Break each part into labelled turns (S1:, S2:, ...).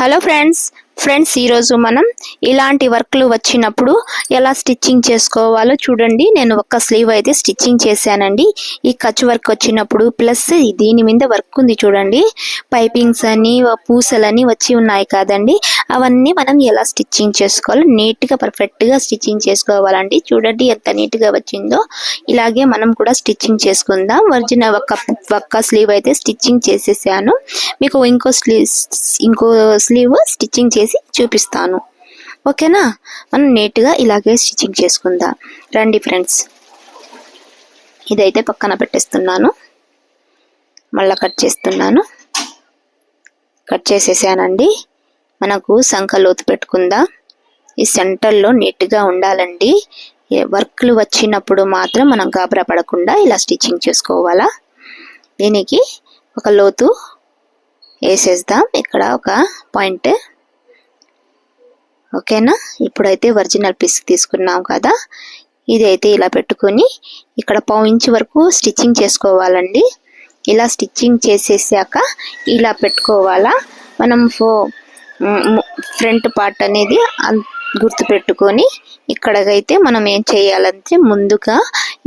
S1: Hello friends friends ఈరోజు మనం ఇలాంటి వర్క్లు వచ్చినప్పుడు ఎలా స్టిచ్చింగ్ చేసుకోవాలో చూడండి. నేను ఒక్క స్లీవ్ అయితే స్టిచ్చింగ్ చేశానండి. ఈ ఖర్చు వర్క్ వచ్చినప్పుడు ప్లస్ దీని మీద వర్క్ ఉంది చూడండి. పైపింగ్స్ అని పూసలని వచ్చి ఉన్నాయి కదండి. అవన్నీ మనం ఎలా స్టిచ్చింగ్ చేసుకోవాలో నీట్గా పర్ఫెక్ట్గా స్టిచ్చింగ్ చేసుకోవాలండి. చూడండి ఎంత నీట్గా వచ్చిందో. ఇలాగే మనం కూడా స్టిచ్చింగ్ చేసుకుందాం. ఒరిజినల్ ఒక్క ఒక్క స్లీవ్ అయితే స్టిచ్చింగ్ చేసేసాను. మీకు ఇంకో స్లీవ్ ఇంకో స్లీవ్ స్టిచ్చింగ్ చేసి చూపిస్తాను. ఓకేనా? మనం నీట్గా ఇలాగే స్టిచ్చింగ్ చేసుకుందాం. రండి ఫ్రెండ్స్. ఇదైతే పక్కన పెట్టేస్తున్నాను. మళ్ళీ కట్ చేస్తున్నాను. కట్ చేసేసానండి. మనకు సంఖ లోతు పెట్టుకుందాం. ఈ సెంటర్లో నీట్గా ఉండాలండి. వర్క్లు వచ్చినప్పుడు మాత్రం మనం గాబరా పడకుండా ఇలా స్టిచ్చింగ్ చేసుకోవాలా? దీనికి ఒక లోతు వేసేద్దాం. ఇక్కడ ఒక పాయింట్ ఓకేనా? ఇప్పుడైతే ఒరిజినల్ పీస్ తీసుకున్నాం కదా. ఇది అయితే ఇలా పెట్టుకొని ఇక్కడ పావు ఇంచ్ వరకు స్టిచ్చింగ్ చేసుకోవాలండి. ఇలా స్టిచ్చింగ్ చేసేసాక ఇలా పెట్టుకోవాలా. మనం ఫో ఫ్రంట్ పార్ట్ అనేది గుర్తు గుర్తుపెట్టుకొని ఇక్కడకైతే మనం ఏం చేయాలంటే ముందుగా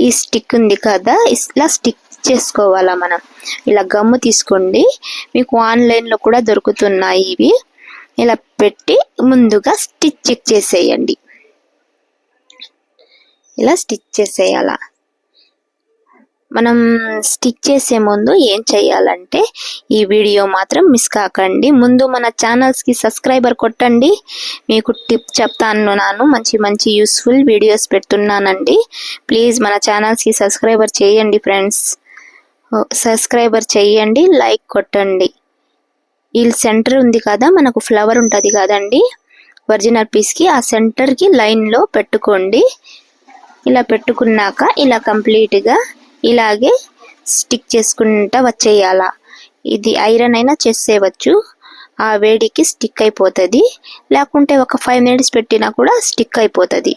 S1: ఈ స్టిక్ ఉంది కదా ఇలా స్టిక్ చేసుకోవాలా మనం. ఇలా గమ్ము తీసుకోండి. మీకు ఆన్లైన్లో కూడా దొరుకుతున్నాయి ఇవి. ఇలా పెట్టి ముందుగా స్టిచ్ చెక్ చేసేయండి. ఇలా స్టిచ్ చేసేయాల. మనం స్టిచ్ చేసే ముందు ఏం చేయాలంటే ఈ వీడియో మాత్రం మిస్ కాకండి. ముందు మన ఛానల్స్కి సబ్స్క్రైబర్ కొట్టండి. మీకు టిప్ చెప్తాను నాను మంచి మంచి యూస్ఫుల్ వీడియోస్ పెడుతున్నానండి. ప్లీజ్ మన ఛానల్స్కి సబ్స్క్రైబర్ చేయండి ఫ్రెండ్స్ సబ్స్క్రైబర్ చేయండి లైక్ కొట్టండి. ఈ సెంటర్ ఉంది కదా మనకు ఫ్లవర్ ఉంటుంది కదండి. ఒరిజినల్ పీస్కి ఆ సెంటర్కి లైన్లో పెట్టుకోండి. ఇలా పెట్టుకున్నాక ఇలా కంప్లీట్గా ఇలాగే స్టిక్ చేసుకుంటా వచ్చేయాల. ఇది ఐరన్ అయినా చేసేయవచ్చు. ఆ వేడికి స్టిక్ అయిపోతుంది. లేకుంటే ఒక ఫైవ్ మినిట్స్ పెట్టినా కూడా స్టిక్ అయిపోతుంది.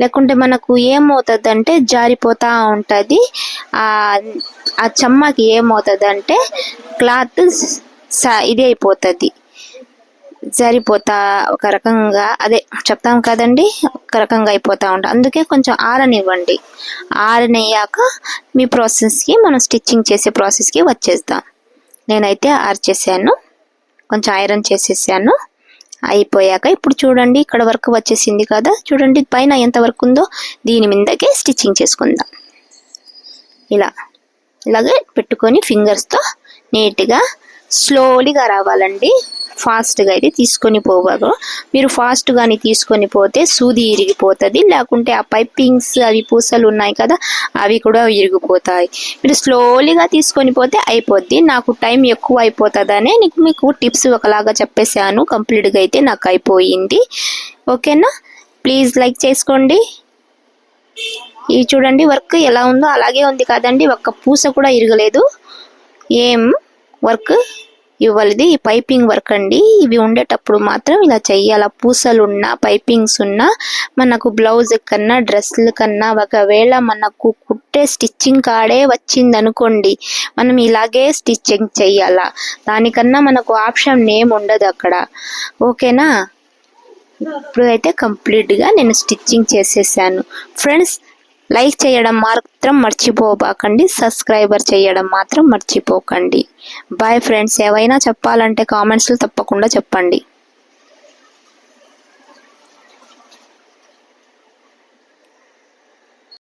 S1: లేకుంటే మనకు ఏమవుతుంది అంటే జారిపోతూ ఉంటుంది. ఆ ఆ చెమ్మకి ఏమవుతుంది అంటే క్లాత్ స- ఇది అయిపోతుంది. సరిపోతా ఒక రకంగా అదే చెప్తాం కదండి ఒక రకంగా అయిపోతా ఉంటాం అందుకే కొంచెం ఆరనివ్వండి. ఆరనయ్యాక మీ ప్రాసెస్కి మనం స్టిచ్చింగ్ చేసే ప్రాసెస్కి వచ్చేద్దాం నేనైతే ఆర్చేసాను. కొంచెం ఐరన్ చేసేసాను. అయిపోయాక ఇప్పుడు చూడండి ఇక్కడ వర్క్ వచ్చేసింది కదా చూడండి పైన ఎంత వర్క్ ఉందో దీని మీదకే స్టిచ్చింగ్ చేసుకుందాం. ఇలా. ఇలాగే పెట్టుకొని ఫింగర్స్తో నీట్గా స్లోలీగా రావాలండి. ఫాస్ట్గా అయితే తీసుకొని పోవాలి. మీరు ఫాస్ట్గాని తీసుకొని పోతే సూది ఇరిగిపోతుంది. లేకుంటే ఆ పైపింగ్స్ అవి పూసలు ఉన్నాయి కదా అవి కూడా ఇరిగిపోతాయి. మీరు స్లోలీగా తీసుకొని పోతే అయిపోద్ది. నాకు టైం ఎక్కువ అయిపోతుందనే నీకు మీకు టిప్స్ ఒకలాగా చెప్పేశాను. కంప్లీట్గా అయితే నాకు అయిపోయింది. ఓకేనా? ప్లీజ్ లైక్ చేసుకోండి. ఇది చూడండి వర్క్ ఎలా ఉందో అలాగే ఉంది కదండి. ఒక్క పూస కూడా ఇరగలేదు. ఏం వర్క్? ఇవ్వలేదు. ఈ పైపింగ్ వర్క్ అండి. ఇవి ఉండేటప్పుడు మాత్రం ఇలా చెయ్యాల. పూసలు ఉన్నా పైపింగ్స్ ఉన్నా మనకు బ్లౌజ్ కన్నా డ్రెస్ల కన్నా ఒకవేళ మనకు కుట్టే స్టిచ్చింగ్ కాడే వచ్చింది అనుకోండి మనం ఇలాగే స్టిచ్చింగ్ చెయ్యాలా. దానికన్నా మనకు ఆప్షన్ నేమ్ ఉండదు అక్కడ. ఓకేనా? ఇప్పుడు అయితే కంప్లీట్గా నేను స్టిచ్చింగ్ చేసేసాను. ఫ్రెండ్స్ లైక్ చేయడం మాత్రం మర్చిపోబాకండి. సబ్స్క్రైబర్ చేయడం మాత్రం మర్చిపోకండి. బాయ్ ఫ్రెండ్స్ ఏవైనా చెప్పాలంటే కామెంట్స్లో తప్పకుండా చెప్పండి.